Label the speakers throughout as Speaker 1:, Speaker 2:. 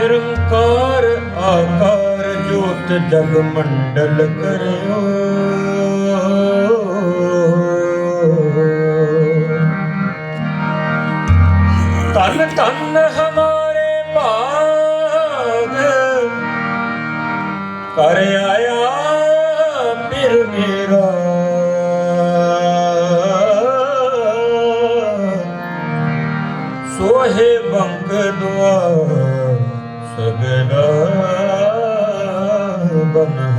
Speaker 1: ਨਿਰੰਕਾਰ ਆਕਾਰ ਜੋਤ ਜਗ ਮੰਡਲ ਕਰਿਓ।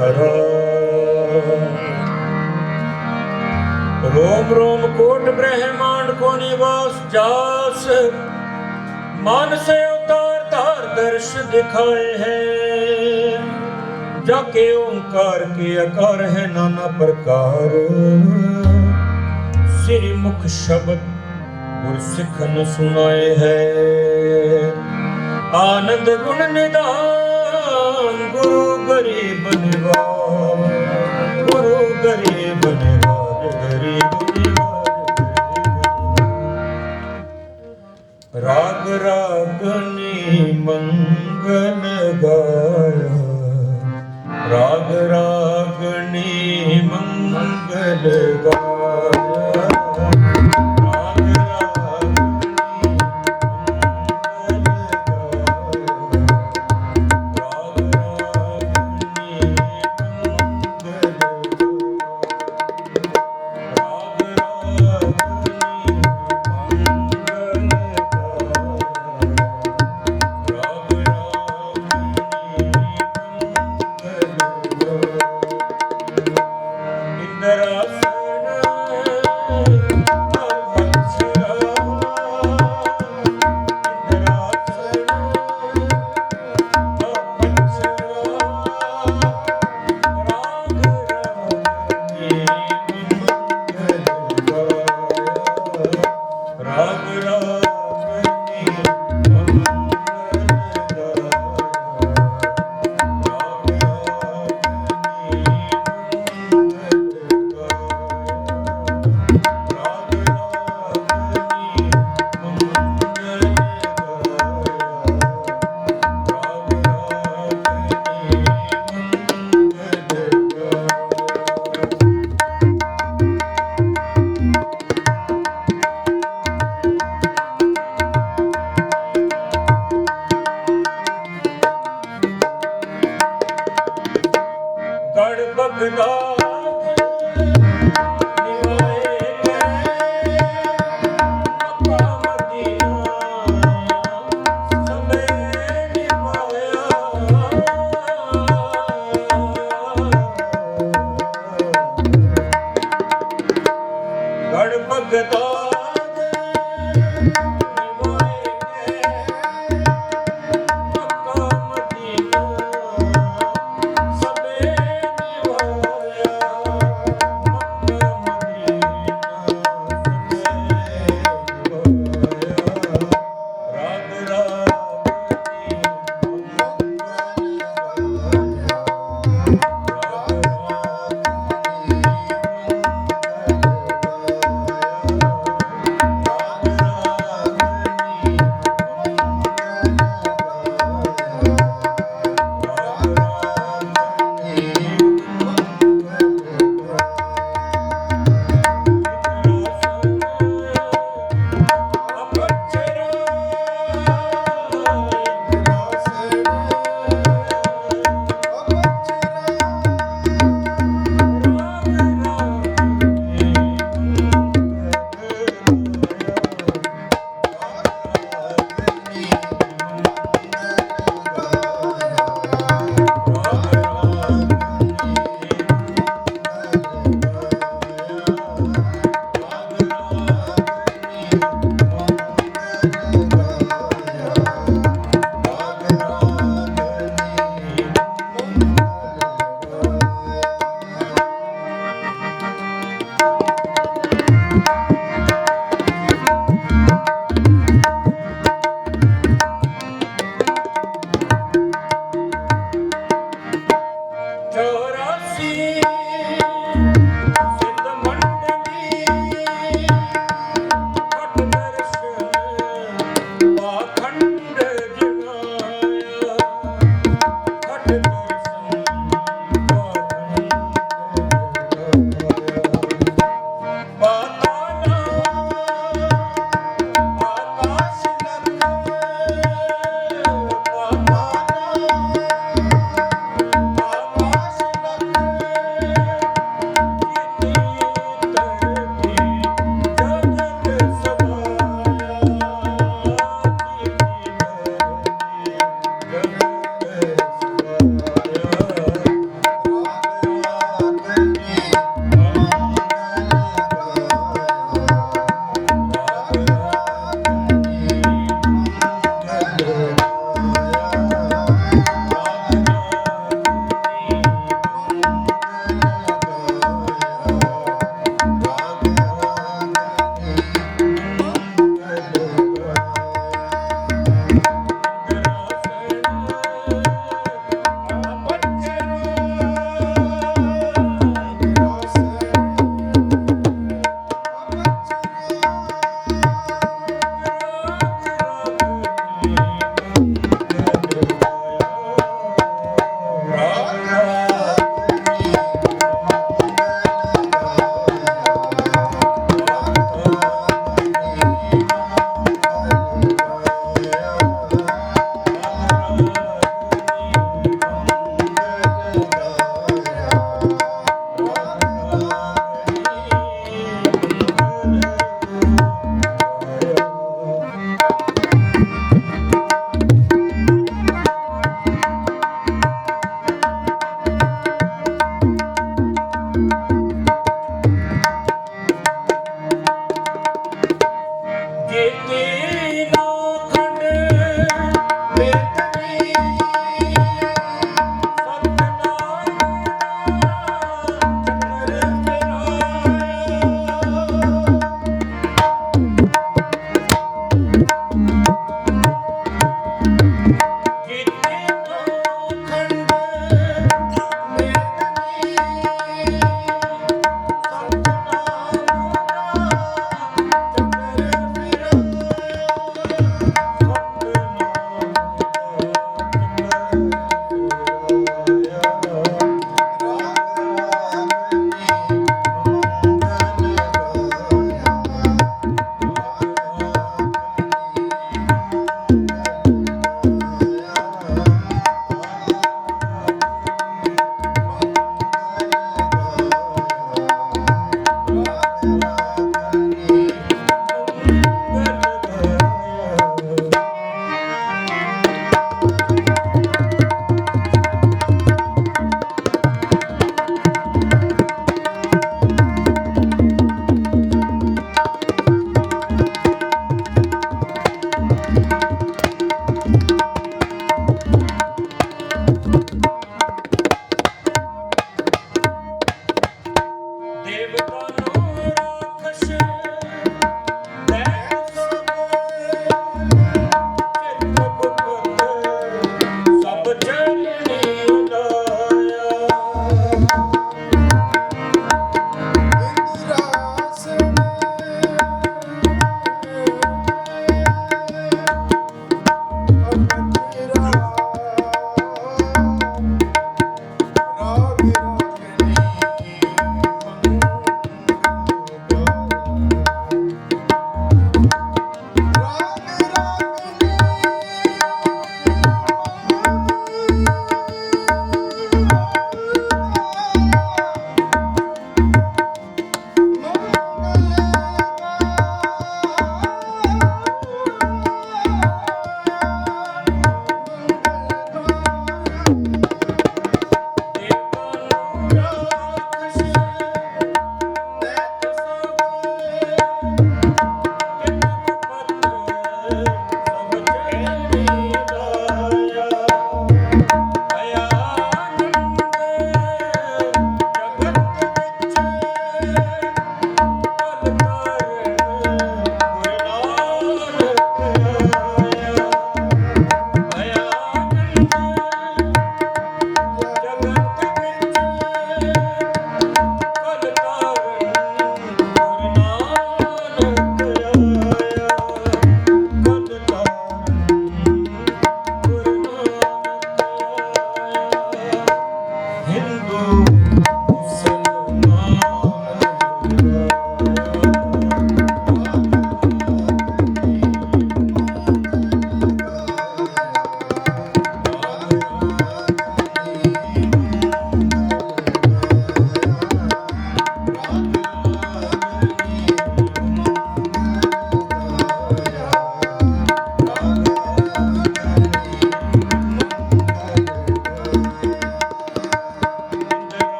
Speaker 1: ਰਾਮ ਰੋਮ ਰੋਮ, ਕੋਟ ਬ੍ਰਹਮਾਂਡ ਕੋ ਨਿਵਾਸ ਜਾਸ। ਮਨ ਸੇ ਉਤਾਰ ਧਾਰ ਦਰਸ਼ ਦਿਖਾਏ ਹੈ। ਜਾ ਕੇ ਓੰਕਾਰ ਕੇ ਅਕਾਰ ਹੈ ਨਾਨਾ ਪ੍ਰਕਾਰ। ਸ੍ਰੀ ਮੁਖ ਸ਼ਬਦ ਗੁਰ ਸਿੱਖਨ ਸੁਣਾਏ ਹੈ। ਆਨੰਦ ਗੁਣ ਨਿਦਾਨ ਗੁਰੂ ਗਰੀਬ ਗੁਰੂ ਗਰੀਬ ਗਰੀਬ ਰਾਗ ਰਾਗਨੀ ਮੰਗਨ ਗਾਇਆ ਰਾਗ ਰਾਗਨੀ ਮੰਗਲ ਗਾਇਆ गणपत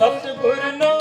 Speaker 1: सतगुरु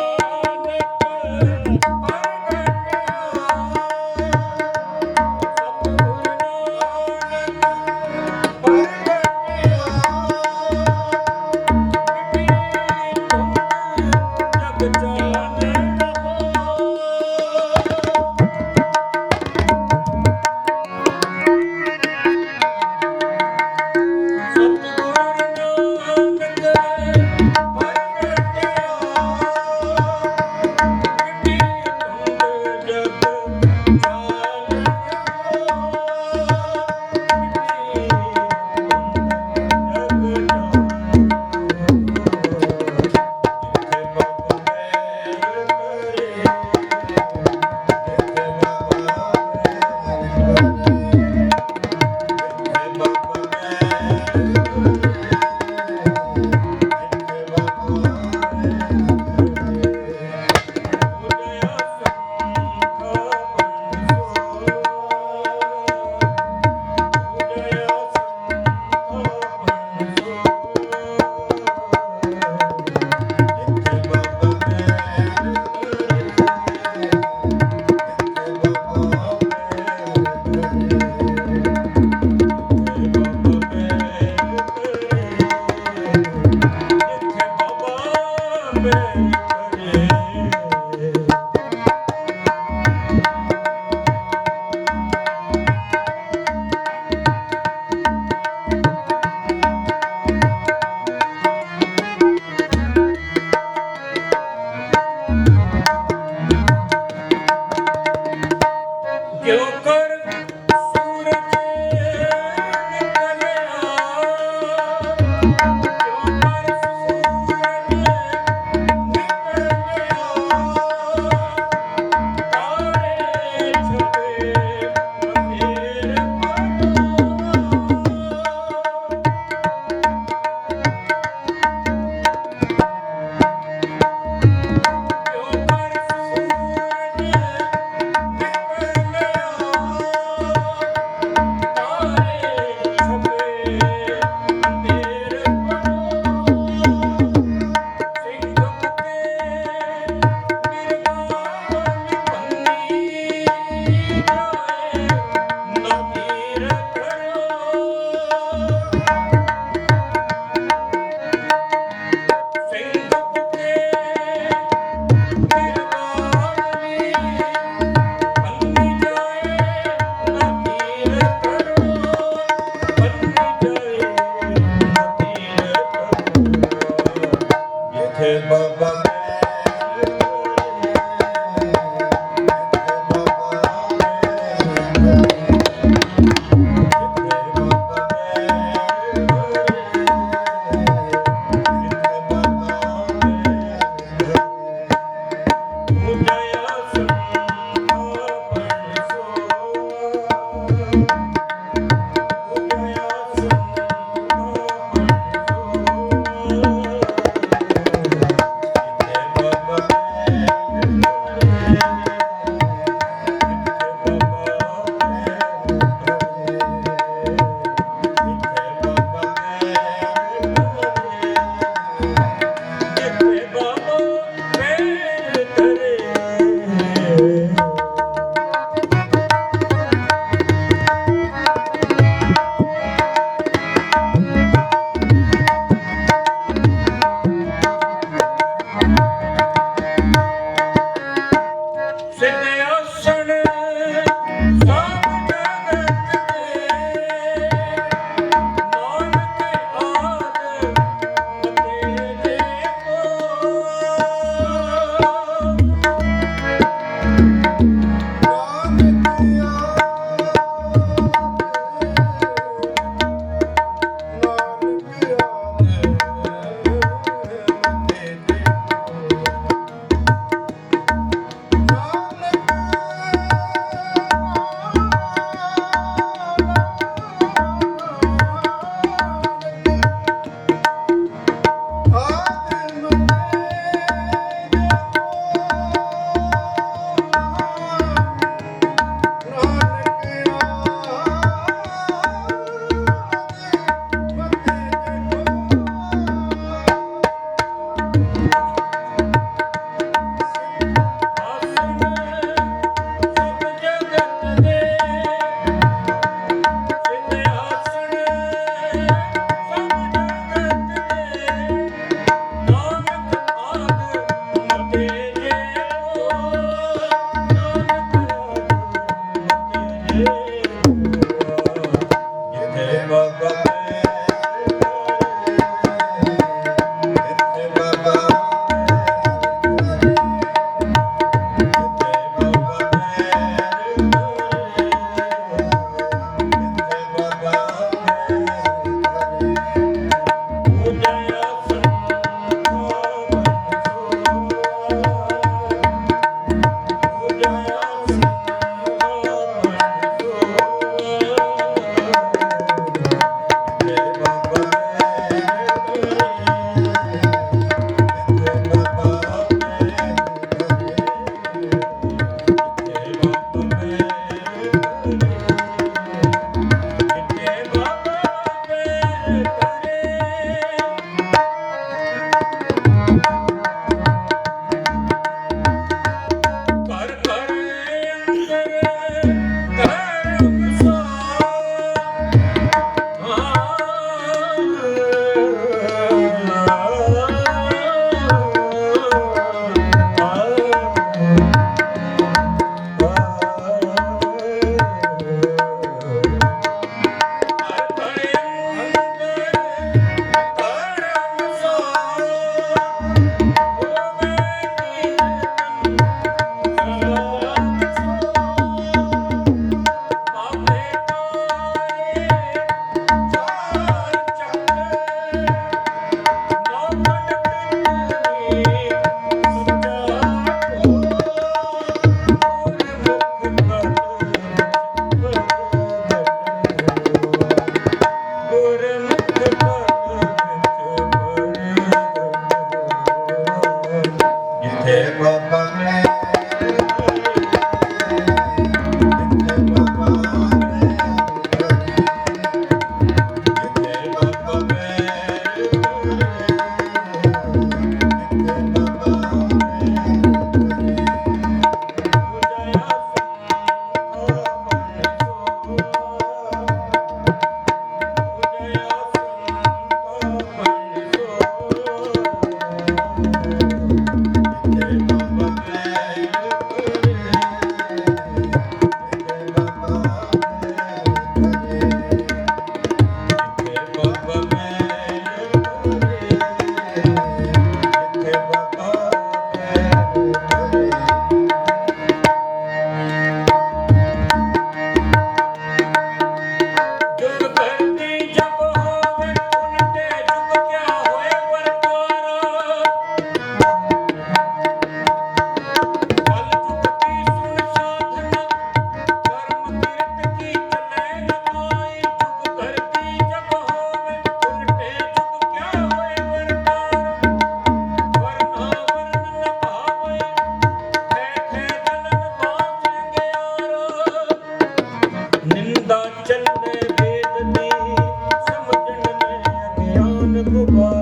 Speaker 1: Goodbye.